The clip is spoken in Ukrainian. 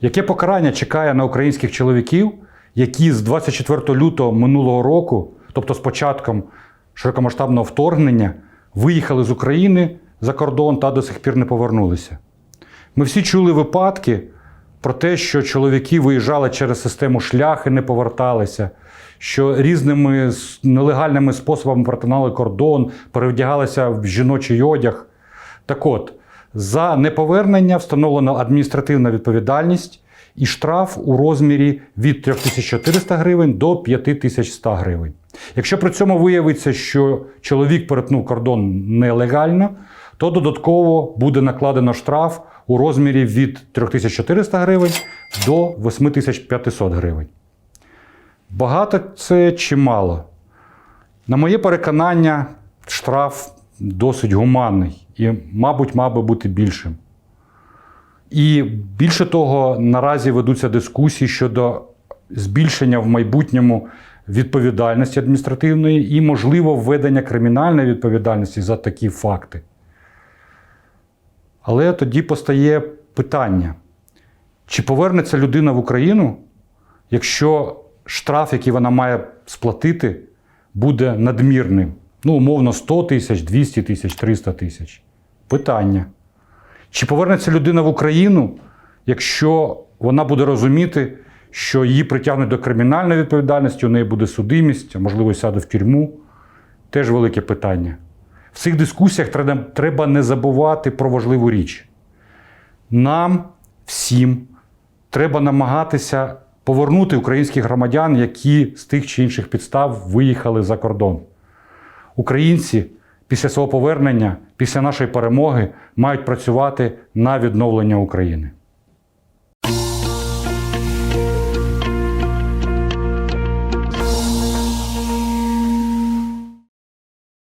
Яке покарання чекає на українських чоловіків, які з 24 лютого минулого року, тобто з початком широкомасштабного вторгнення, виїхали з України за кордон та до сих пір не повернулися? Ми всі чули випадки про те, що чоловіки виїжджали через систему шлях і не поверталися, що різними нелегальними способами перетинали кордон, перевдягалися в жіночий одяг. Так от, за неповернення встановлена адміністративна відповідальність і штраф у розмірі від 3400 гривень до 5100 гривень. Якщо при цьому виявиться, що чоловік перетнув кордон нелегально, то додатково буде накладено штраф у розмірі від 3400 гривень до 8500 гривень. Багато це чи мало? На моє переконання, штраф досить гуманний і, мабуть, мав би бути більшим. І більше того, наразі ведуться дискусії щодо збільшення в майбутньому відповідальності адміністративної і, можливо, введення кримінальної відповідальності за такі факти. Але тоді постає питання: чи повернеться людина в Україну, якщо штраф, який вона має сплатити, буде надмірним? Ну, умовно, 100 тисяч, 200 тисяч, 300 тисяч. Питання. Чи повернеться людина в Україну, якщо вона буде розуміти, що її притягнуть до кримінальної відповідальності, у неї буде судимість, а можливо, сяде в тюрму? Теж велике питання. В цих дискусіях треба, треба не забувати про важливу річ. Нам всім треба намагатися повернути українських громадян, які з тих чи інших підстав виїхали за кордон. Українці після свого повернення, після нашої перемоги, мають працювати на відновлення України.